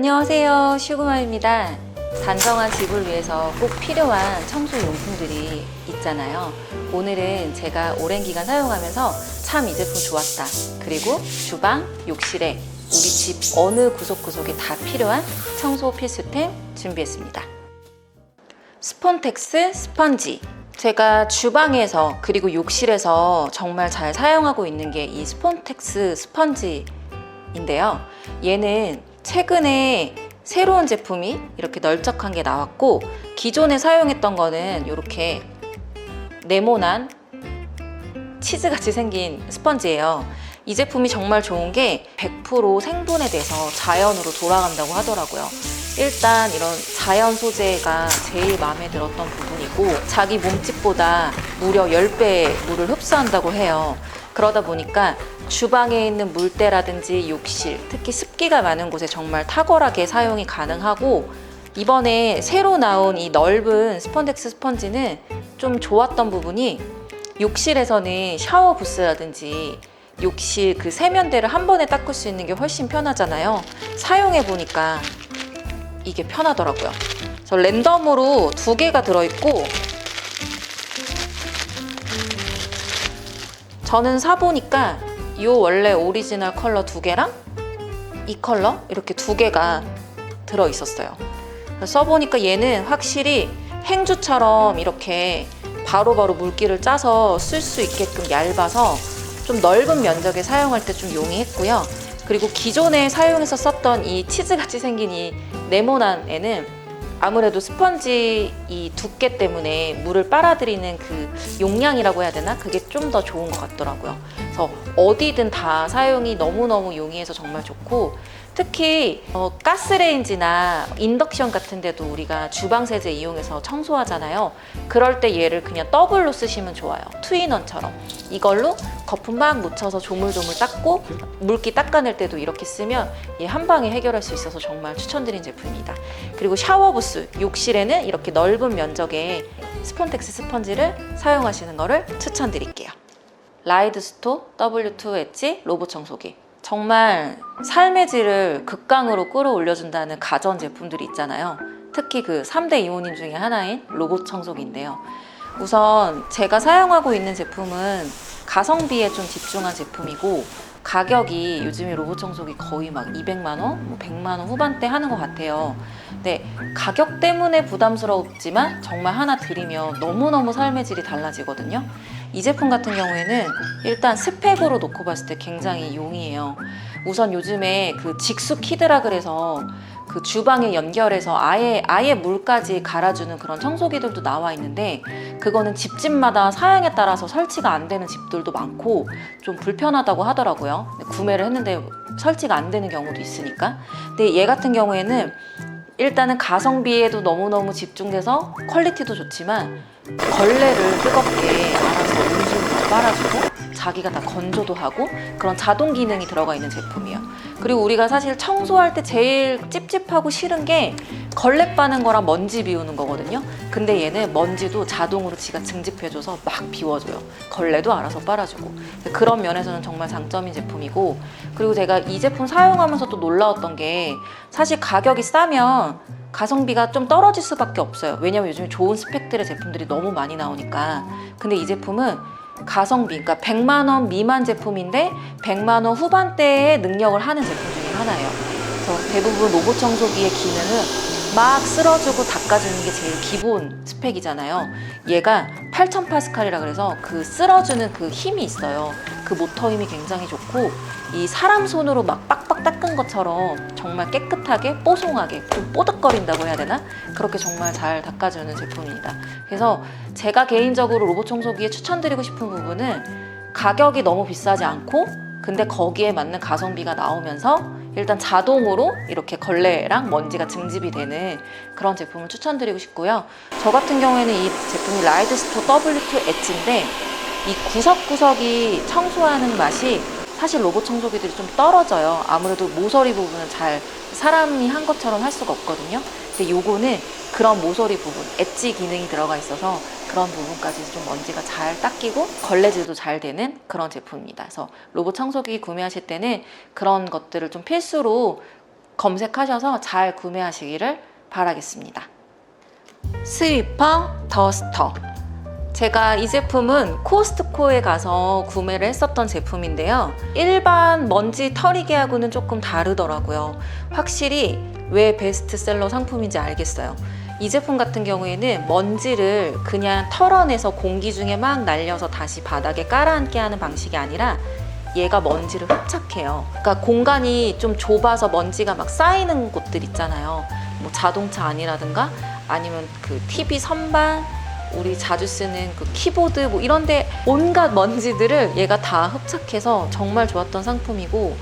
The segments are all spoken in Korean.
안녕하세요. 슈구마입니다. 단정한 집을 위해서 꼭 필요한 청소 용품들이 있잖아요. 오늘은 제가 오랜 기간 사용하면서 참 이 제품 좋았다. 그리고 주방, 욕실에 우리 집 어느 구석구석에 다 필요한 청소 필수템 준비했습니다. 스폰텍스 스펀지. 제가 주방에서 그리고 욕실에서 정말 잘 사용하고 있는 게 이 스폰텍스 스펀지인데요. 얘는 최근에 새로운 제품이 이렇게 널쩍한 게 나왔고 기존에 사용했던 거는 이렇게 네모난 치즈같이 생긴 스펀지예요. 이 제품이 정말 좋은 게 100% 생분해 돼서 자연으로 돌아간다고 하더라고요. 일단 이런 자연 소재가 제일 마음에 들었던 부분이고 자기 몸집보다 무려 10배의 물을 흡수한다고 해요. 그러다 보니까 주방에 있는 물때라든지 욕실, 특히 습기가 많은 곳에 정말 탁월하게 사용이 가능하고 이번에 새로 나온 이 넓은 스펀덱스 스펀지는 좀 좋았던 부분이 욕실에서는 샤워 부스라든지 욕실 그 세면대를 한 번에 닦을 수 있는 게 훨씬 편하잖아요. 사용해 보니까 이게 편하더라고요. 그래서 랜덤으로 두 개가 들어있고 저는 사보니까 이 원래 오리지널 컬러 두 개랑 이 컬러 이렇게 두 개가 들어 있었어요. 그래서 써보니까 얘는 확실히 행주처럼 이렇게 바로 바로 물기를 짜서 쓸 수 있게끔 얇아서 좀 넓은 면적에 사용할 때 좀 용이했고요. 그리고 기존에 사용해서 썼던 이 치즈같이 생긴 이 네모난 애는 아무래도 스펀지 이 두께 때문에 물을 빨아들이는 그 용량이라고 해야 되나? 그게 좀 더 좋은 것 같더라고요. 그래서 어디든 다 사용이 너무너무 용이해서 정말 좋고 특히 어, 가스레인지나 인덕션 같은 데도 우리가 주방 세제 이용해서 청소하잖아요. 그럴 때 얘를 그냥 더블로 쓰시면 좋아요. 투인원처럼. 이걸로 거품 막 묻혀서 조물조물 닦고 물기 닦아낼 때도 이렇게 쓰면 얘 한 방에 해결할 수 있어서 정말 추천드린 제품입니다. 그리고 샤워 부스, 욕실에는 이렇게 넓은 면적의 스폰텍스 스펀지를 사용하시는 것을 추천드릴게요. 라이드스토 W2 엣지 로봇 청소기. 정말 삶의 질을 극강으로 끌어올려준다는 가전 제품들이 있잖아요. 특히 그 3대 이모님 중에 하나인 로봇 청소기인데요. 우선 제가 사용하고 있는 제품은 가성비에 좀 집중한 제품이고 가격이 요즘에 로봇 청소기 거의 막 200만 원, 뭐 100만 원 후반대 하는 것 같아요. 근데 가격 때문에 부담스럽지만 정말 하나 드리면 너무너무 삶의 질이 달라지거든요. 이 제품 같은 경우에는 일단 스펙으로 놓고 봤을 때 굉장히 용이해요. 우선 요즘에 그 직수 키드라 그래서 그 주방에 연결해서 아예 아예 물까지 갈아주는 그런 청소기들도 나와 있는데 그거는 집집마다 사양에 따라서 설치가 안 되는 집들도 많고 좀 불편하다고 하더라고요. 구매를 했는데 설치가 안 되는 경우도 있으니까. 근데 얘 같은 경우에는 일단은 가성비에도 너무너무 집중돼서 퀄리티도 좋지만 걸레를 뜨겁게 알아서 온수로 빨아주고 자기가 다 건조도 하고 그런 자동 기능이 들어가 있는 제품이에요. 그리고 우리가 사실 청소할 때 제일 찝찝하고 싫은 게 걸레 빠는 거랑 먼지 비우는 거거든요. 근데 얘는 먼지도 자동으로 지가 증집해줘서 막 비워줘요. 걸레도 알아서 빨아주고. 그런 면에서는 정말 장점인 제품이고 그리고 제가 이 제품 사용하면서 또 놀라웠던 게 사실 가격이 싸면 가성비가 좀 떨어질 수밖에 없어요. 왜냐면 요즘에 좋은 스펙들의 제품들이 너무 많이 나오니까. 근데 이 제품은 가성비, 그러니까 100만 원 미만 제품인데 100만 원 후반대의 능력을 하는 제품 중에 하나예요. 그래서 대부분 로봇 청소기의 기능은 막 쓸어주고 닦아주는 게 제일 기본 스펙이잖아요. 얘가 8000 파스칼이라 그래서 그 쓸어주는 그 힘이 있어요. 그 모터 힘이 굉장히 좋고 이 사람 손으로 막 빡빡 닦은 것처럼 정말 깨끗하게 뽀송하게 좀 뽀득거린다고 해야 되나? 그렇게 정말 잘 닦아주는 제품입니다. 그래서 제가 개인적으로 로봇 청소기에 추천드리고 싶은 부분은 가격이 너무 비싸지 않고 근데 거기에 맞는 가성비가 나오면서 일단 자동으로 이렇게 걸레랑 먼지가 증집이 되는 그런 제품을 추천드리고 싶고요. 저 같은 경우에는 이 제품이 라이드스토 W2 엣지인데 이 구석구석이 청소하는 맛이 사실 로봇 청소기들이 좀 떨어져요. 아무래도 모서리 부분은 잘 사람이 한 것처럼 할 수가 없거든요. 근데 요거는 그런 모서리 부분, 엣지 기능이 들어가 있어서 그런 부분까지 좀 먼지가 잘 닦이고 걸레질도 잘 되는 그런 제품입니다. 그래서 로봇 청소기 구매하실 때는 그런 것들을 좀 필수로 검색하셔서 잘 구매하시기를 바라겠습니다. 스위퍼 더스터. 제가 이 제품은 코스트코에 가서 구매를 했었던 제품인데요. 일반 먼지 털이개하고는 조금 다르더라고요. 확실히 왜 베스트셀러 상품인지 알겠어요. 이 제품 같은 경우에는 먼지를 그냥 털어내서 공기 중에 막 날려서 다시 바닥에 깔아앉게 하는 방식이 아니라 얘가 먼지를 흡착해요. 그러니까 공간이 좀 좁아서 먼지가 막 쌓이는 곳들 있잖아요. 뭐 자동차 안이라든가 아니면 그 TV 선반, 우리 자주 쓰는 그 키보드 뭐 이런데 온갖 먼지들을 얘가 다 흡착해서 정말 좋았던 상품이고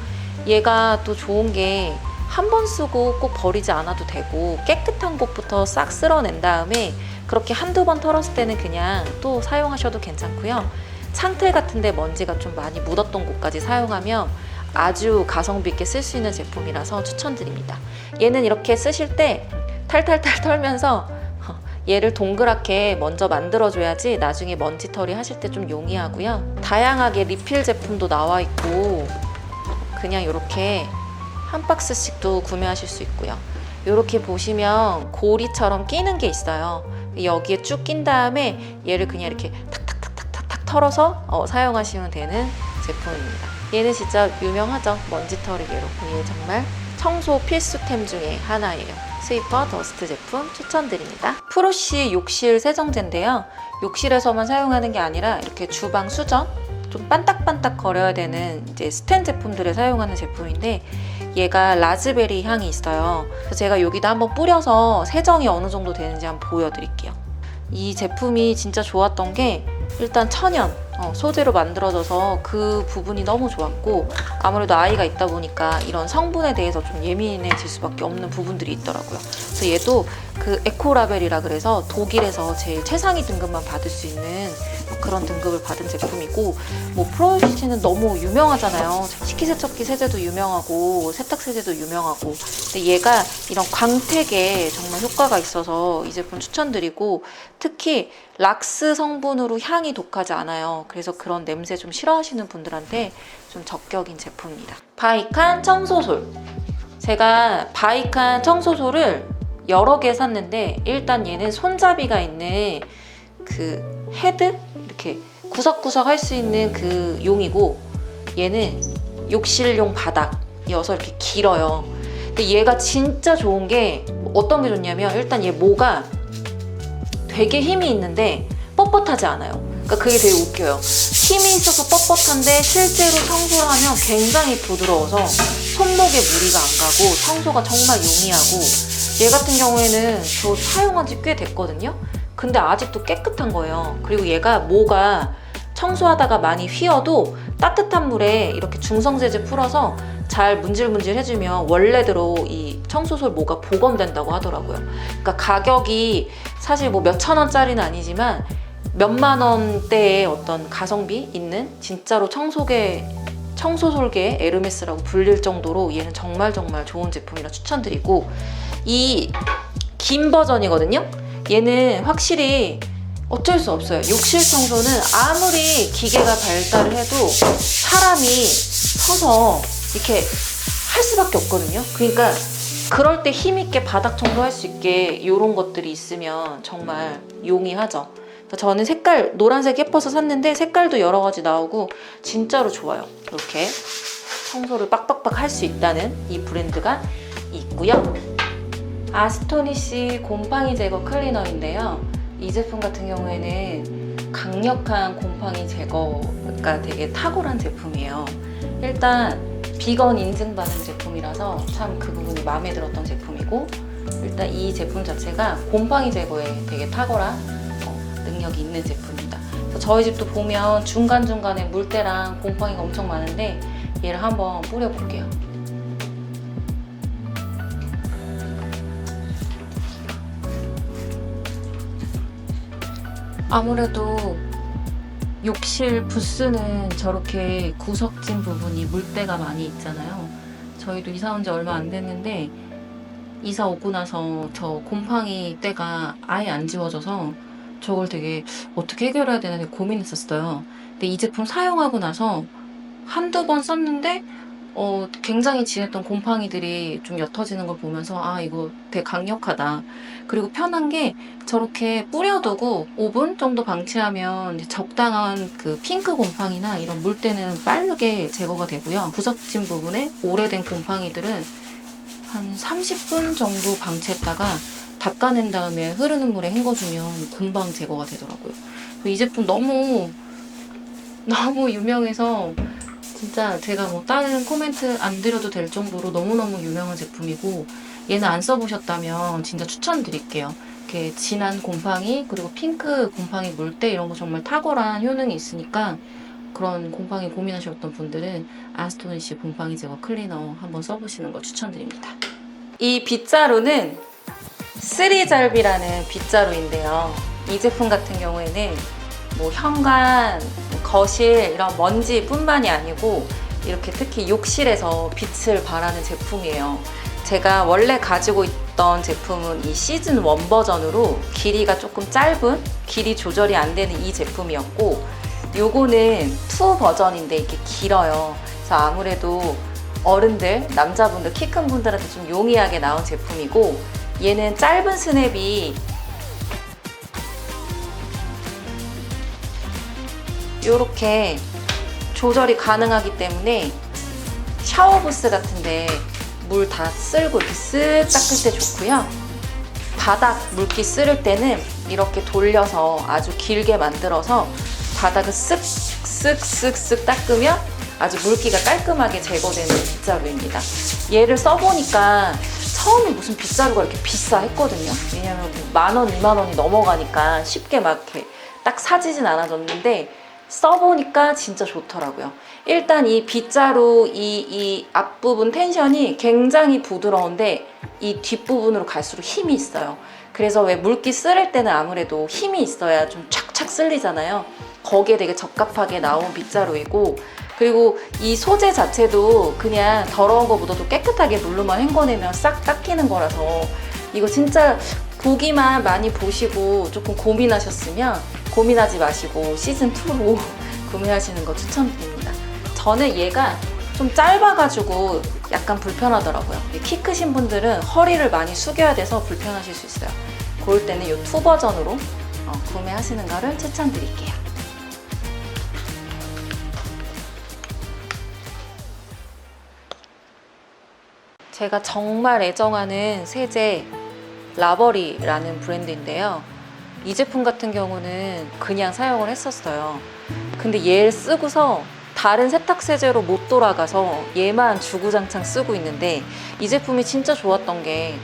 얘가 또 좋은 게 한 번 쓰고 꼭 버리지 않아도 되고 깨끗한 곳부터 싹 쓸어낸 다음에 그렇게 한두 번 털었을 때는 그냥 또 사용하셔도 괜찮고요. 창틀 같은데 먼지가 좀 많이 묻었던 곳까지 사용하면 아주 가성비 있게 쓸 수 있는 제품이라서 추천드립니다. 얘는 이렇게 쓰실 때 탈탈탈 털면서 얘를 동그랗게 먼저 만들어줘야지 나중에 먼지털이 하실 때 좀 용이하고요. 다양하게 리필 제품도 나와 있고 그냥 이렇게 한 박스씩도 구매하실 수 있고요. 이렇게 보시면 고리처럼 끼는 게 있어요. 여기에 쭉 낀 다음에 얘를 그냥 이렇게 탁탁탁탁탁 털어서 어, 사용하시면 되는 제품입니다. 얘는 진짜 유명하죠. 먼지털이개로. 얘 정말 청소 필수템 중에 하나예요. 스위퍼 더스트 제품 추천드립니다. 프로시 욕실 세정제인데요. 욕실에서만 사용하는 게 아니라 이렇게 주방 수전 좀 반딱반딱 거려야 되는 이제 스텐 제품들에 사용하는 제품인데 얘가 라즈베리 향이 있어요. 그래서 제가 여기다 한번 뿌려서 세정이 어느 정도 되는지 한번 보여드릴게요. 이 제품이 진짜 좋았던 게 일단 천연 어, 소재로 만들어져서 그 부분이 너무 좋았고 아무래도 아이가 있다 보니까 이런 성분에 대해서 좀 예민해질 수밖에 없는 부분들이 있더라고요. 그래서 얘도 그 에코라벨이라 그래서 독일에서 제일 최상위 등급만 받을 수 있는 뭐 그런 등급을 받은 제품이고 뭐 프로시는 너무 유명하잖아요. 식기세척기 세제도 유명하고 세탁 세제도 유명하고 근데 얘가 이런 광택에 정말 효과가 있어서 이 제품 추천드리고 특히 락스 성분으로 향이 독하지 않아요. 그래서 그런 냄새 좀 싫어하시는 분들한테 좀 적격인 제품입니다. 바이칸 청소솔. 제가 바이칸 청소솔을 여러 개 샀는데 일단 얘는 손잡이가 있는 그 헤드 이렇게 구석구석 할 수 있는 그 용이고 얘는 욕실용 바닥이어서 이렇게 길어요. 근데 얘가 진짜 좋은 게 어떤 게 좋냐면 일단 얘 모가 되게 힘이 있는데 뻣뻣하지 않아요. 그러니까 그게 되게 웃겨요. 힘이 있어서 뻣뻣한데 실제로 청소를 하면 굉장히 부드러워서 손목에 무리가 안 가고 청소가 정말 용이하고 얘 같은 경우에는 저 사용한 지 꽤 됐거든요. 근데 아직도 깨끗한 거예요. 그리고 얘가 모가 청소하다가 많이 휘어도 따뜻한 물에 이렇게 중성세제 풀어서 잘 문질문질 해주면 원래대로 이 청소솔 모가 복원된다고 하더라고요. 그러니까 가격이 사실 뭐 몇천 원짜리는 아니지만 몇만 원대의 어떤 가성비 있는 진짜로 청소계 청소솔계 에르메스라고 불릴 정도로 얘는 정말 정말 좋은 제품이라 추천드리고 이 긴 버전이거든요. 얘는 확실히 어쩔 수 없어요. 욕실 청소는 아무리 기계가 발달을 해도 사람이 서서 이렇게 할 수밖에 없거든요. 그러니까 그럴 때 힘있게 바닥 청소할 수 있게 이런 것들이 있으면 정말 용이하죠. 저는 색깔 노란색 예뻐서 샀는데 색깔도 여러 가지 나오고 진짜로 좋아요. 이렇게 청소를 빡빡빡 할 수 있다는 이 브랜드가 있고요. 아스토니시 곰팡이 제거 클리너인데요. 이 제품 같은 경우에는 강력한 곰팡이 제거가 되게 탁월한 제품이에요. 일단 비건 인증받은 제품이라서 참 그 부분이 마음에 들었던 제품이고 일단 이 제품 자체가 곰팡이 제거에 되게 탁월한 어, 능력이 있는 제품입니다. 저희 집도 보면 중간중간에 물때랑 곰팡이가 엄청 많은데 얘를 한번 뿌려볼게요. 아무래도 욕실 부스는 저렇게 구석진 부분이 물때가 많이 있잖아요. 저희도 이사 온 지 얼마 안 됐는데 이사 오고 나서 저 곰팡이 때가 아예 안 지워져서 저걸 되게 어떻게 해결해야 되나 고민했었어요. 근데 이 제품 사용하고 나서 한두 번 썼는데 어, 굉장히 진했던 곰팡이들이 좀 옅어지는 걸 보면서 아 이거 되게 강력하다. 그리고 편한 게 저렇게 뿌려두고 5분 정도 방치하면 적당한 그 핑크 곰팡이나 이런 물때는 빠르게 제거가 되고요. 부서진 부분에 오래된 곰팡이들은 한 30분 정도 방치했다가 닦아낸 다음에 흐르는 물에 헹궈주면 금방 제거가 되더라고요. 이 제품 너무 너무 유명해서 진짜 제가 뭐 다른 코멘트 안 드려도 될 정도로 너무너무 유명한 제품이고 얘는 안 써보셨다면 진짜 추천드릴게요. 이렇게 진한 곰팡이 그리고 핑크 곰팡이 물때 이런 거 정말 탁월한 효능이 있으니까 그런 곰팡이 고민하셨던 분들은 아스토니시 곰팡이 제거 클리너 한번 써보시는 걸 추천드립니다. 이 빗자루는 쓰리잘비라는 빗자루인데요. 이 제품 같은 경우에는 뭐 현관, 거실 이런 먼지뿐만이 아니고 이렇게 특히 욕실에서 빛을 발하는 제품이에요. 제가 원래 가지고 있던 제품은 이 시즌 1 버전으로 길이가 조금 짧은 길이 조절이 안 되는 이 제품이었고 요거는 2 버전인데 이게 길어요. 그래서 아무래도 어른들, 남자분들, 키 큰 분들한테 좀 용이하게 나온 제품이고 얘는 짧은 스냅이 이렇게 조절이 가능하기 때문에 샤워 부스 같은데 물 다 쓸고 이렇게 쓱 닦을 때 좋고요. 바닥 물기 쓸을 때는 이렇게 돌려서 아주 길게 만들어서 바닥을 쓱쓱쓱쓱 닦으면 아주 물기가 깔끔하게 제거되는 빗자루입니다. 얘를 써보니까 처음에 무슨 빗자루가 이렇게 비싸 했거든요. 왜냐면 뭐만 원, 이만 원이 넘어가니까 쉽게 막 이렇게 딱 사지진 않아졌는데 써보니까 진짜 좋더라고요. 일단 이 빗자루 이, 이 앞부분 텐션이 굉장히 부드러운데 이 뒷부분으로 갈수록 힘이 있어요. 그래서 왜 물기 쓸을 때는 아무래도 힘이 있어야 좀 착착 쓸리잖아요. 거기에 되게 적합하게 나온 빗자루이고 그리고 이 소재 자체도 그냥 더러운 거 묻어도 깨끗하게 물로만 헹궈내면 싹 닦이는 거라서 이거 진짜 보기만 많이 보시고 조금 고민하셨으면 고민하지 마시고 시즌2로 구매하시는 거 추천드립니다. 저는 얘가 좀 짧아가지고 약간 불편하더라고요. 키 크신 분들은 허리를 많이 숙여야 돼서 불편하실 수 있어요. 그럴 때는 이2 버전으로 어, 구매하시는 거를 추천드릴게요. 제가 정말 애정하는 세제 라버리라는 브랜드인데요. 이 제품 같은 경우는 그냥 사용을 했었어요. 근데 얘를 쓰고서 다른 세탁 세제로 못 돌아가서 얘만 주구장창 쓰고 있는데 이 제품이 진짜 좋았던 게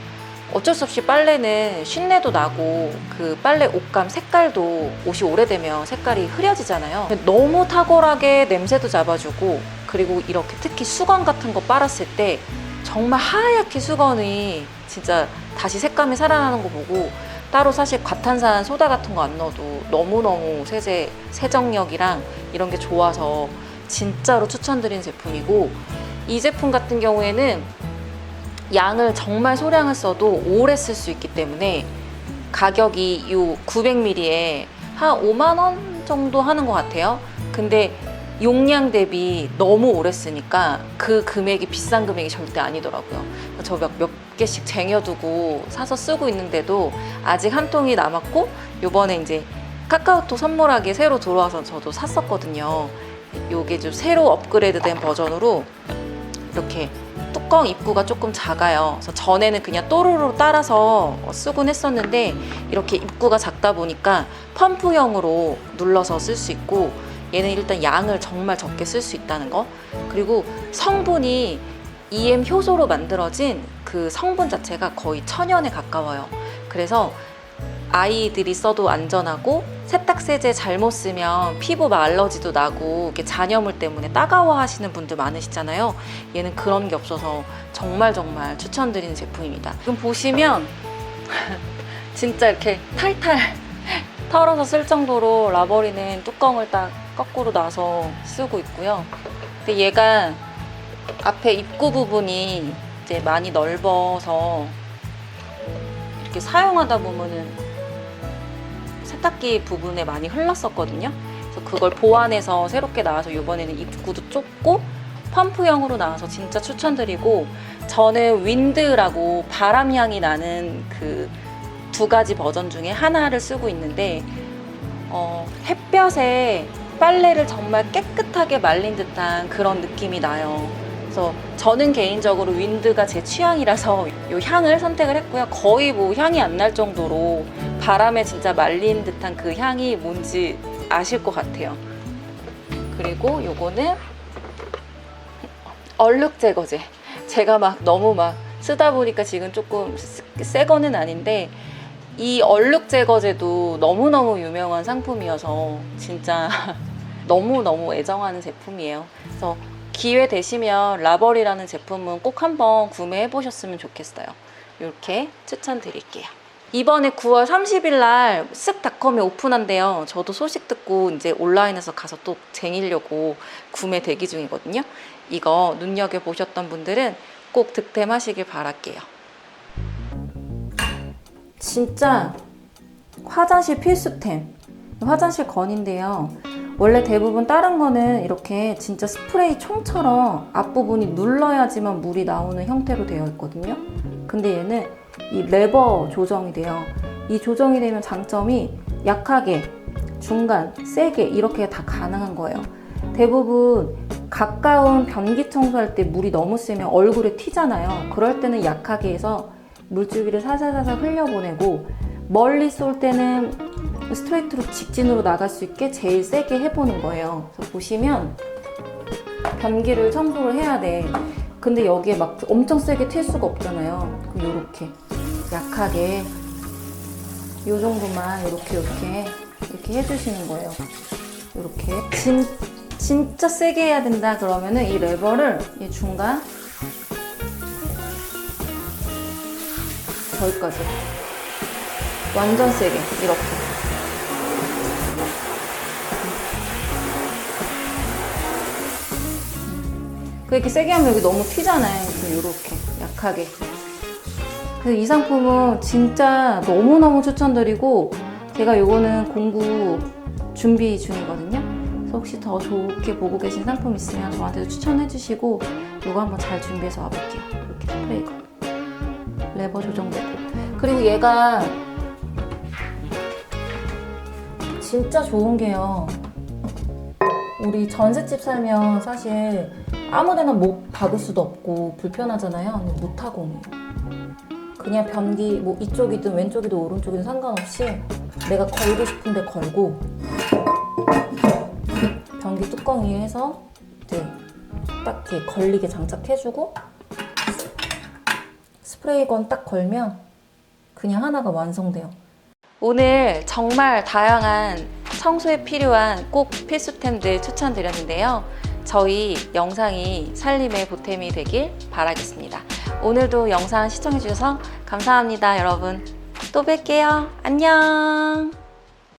어쩔 수 없이 빨래는 쉰내도 나고 그 빨래 옷감 색깔도 옷이 오래되면 색깔이 흐려지잖아요. 너무 탁월하게 냄새도 잡아주고 그리고 이렇게 특히 수건 같은 거 빨았을 때 정말 하얗게 수건이 진짜 다시 색감이 살아나는 거 보고 따로 사실 과탄산 소다 같은 거 안 넣어도 너무너무 세제 세정력이랑 이런 게 좋아서 진짜로 추천드린 제품이고 이 제품 같은 경우에는 양을 정말 소량을 써도 오래 쓸 수 있기 때문에 가격이 이 900ml에 한 5만 원 정도 하는 것 같아요. 근데 용량 대비 너무 오래 쓰니까 그 금액이 비싼 금액이 절대 아니더라고요. 저 몇 몇 개씩 쟁여두고 사서 쓰고 있는데도 아직 한 통이 남았고 요번에 이제 카카오톡 선물하기 새로 들어와서 저도 샀었거든요. 요게 좀 새로 업그레이드된 버전으로 이렇게 뚜껑 입구가 조금 작아요. 그래서 전에는 그냥 또르르 따라서 쓰곤 했었는데 이렇게 입구가 작다 보니까 펌프형으로 눌러서 쓸 수 있고 얘는 일단 양을 정말 적게 쓸 수 있다는 거. 그리고 성분이 EM 효소로 만들어진 그 성분 자체가 거의 천연에 가까워요. 그래서 아이들이 써도 안전하고 세탁세제 잘못 쓰면 피부막 알러지도 나고 이렇게 잔여물 때문에 따가워 하시는 분들 많으시잖아요. 얘는 그런 게 없어서 정말 정말 추천드리는 제품입니다. 지금 보시면 진짜 이렇게 탈탈 털어서 쓸 정도로 라버리는 뚜껑을 딱 거꾸로 놔서 쓰고 있고요. 근데 얘가 앞에 입구 부분이 이제 많이 넓어서 이렇게 사용하다 보면은 세탁기 부분에 많이 흘렀었거든요. 그래서 그걸 보완해서 새롭게 나와서 이번에는 입구도 좁고 펌프형으로 나와서 진짜 추천드리고 저는 윈드라고 바람 향이 나는 그 두 가지 버전 중에 하나를 쓰고 있는데 어, 햇볕에 빨래를 정말 깨끗하게 말린 듯한 그런 느낌이 나요. 그래서 저는 개인적으로 윈드가 제 취향이라서 이 향을 선택을 했고요. 거의 뭐 향이 안 날 정도로 바람에 진짜 말린 듯한 그 향이 뭔지 아실 것 같아요. 그리고 요거는 얼룩 제거제. 제가 막 너무 막 쓰다 보니까 지금 조금 쓰- 새 거는 아닌데 이 얼룩 제거제도 너무너무 유명한 상품이어서 진짜 너무너무 애정하는 제품이에요. 그래서 기회 되시면 라벌이라는 제품은 꼭 한번 구매해 보셨으면 좋겠어요. 이렇게 추천드릴게요. 이번에 9월 30일 날 쓱닷컴이 오픈한대요. 저도 소식 듣고 이제 온라인에서 가서 또 쟁이려고 구매 대기 중이거든요. 이거 눈여겨 보셨던 분들은 꼭 득템하시길 바랄게요. 진짜 화장실 필수템. 화장실 건인데요. 원래 대부분 다른 거는 이렇게 진짜 스프레이 총처럼 앞부분이 눌러야지만 물이 나오는 형태로 되어 있거든요. 근데 얘는 이 레버 조정이 돼요. 이 조정이 되면 장점이 약하게, 중간, 세게 이렇게 다 가능한 거예요. 대부분 가까운 변기 청소할 때 물이 너무 세면 얼굴에 튀잖아요. 그럴 때는 약하게 해서 물줄기를 살살살살 흘려보내고 멀리 쏠 때는 스트레이트로 직진으로 나갈 수 있게 제일 세게 해보는 거예요. 그래서 보시면 변기를 청소를 해야 돼. 근데 여기에 막 엄청 세게 튈 수가 없잖아요. 그럼 요렇게 약하게 요 정도만 이렇게 이렇게 이렇게 해주시는 거예요. 이렇게 진, 진짜 세게 해야 된다 그러면은 이 레버를 이 중간 저기까지. 완전 세게 이렇게. 그렇게 세게 하면 여기 너무 튀잖아요. 그래서 이렇게 약하게. 그래서 이 상품은 진짜 너무너무 추천드리고 제가 요거는 공구 준비 중이거든요. 그래서 혹시 더 좋게 보고 계신 상품 있으면 저한테도 추천해 주시고 요거 한번 잘 준비해서 와볼게요. 이렇게 스프레이가 레버 조정되고 그리고 얘가 진짜 좋은 게요. 우리 전셋집 살면 사실 아무데나 못 박을 수도 없고 불편하잖아요. 못하고 그냥 변기 뭐 이쪽이든 왼쪽이든 오른쪽이든 상관없이 내가 걸고 싶은데 걸고 변기 뚜껑 위에 해서 이제 딱 이렇게 걸리게 장착해주고 스프레이건 딱 걸면 그냥 하나가 완성돼요. 오늘 정말 다양한 청소에 필요한 꼭 필수템들 추천드렸는데요. 저희 영상이 살림의 보탬이 되길 바라겠습니다. 오늘도 영상 시청해주셔서 감사합니다, 여러분. 또 뵐게요. 안녕.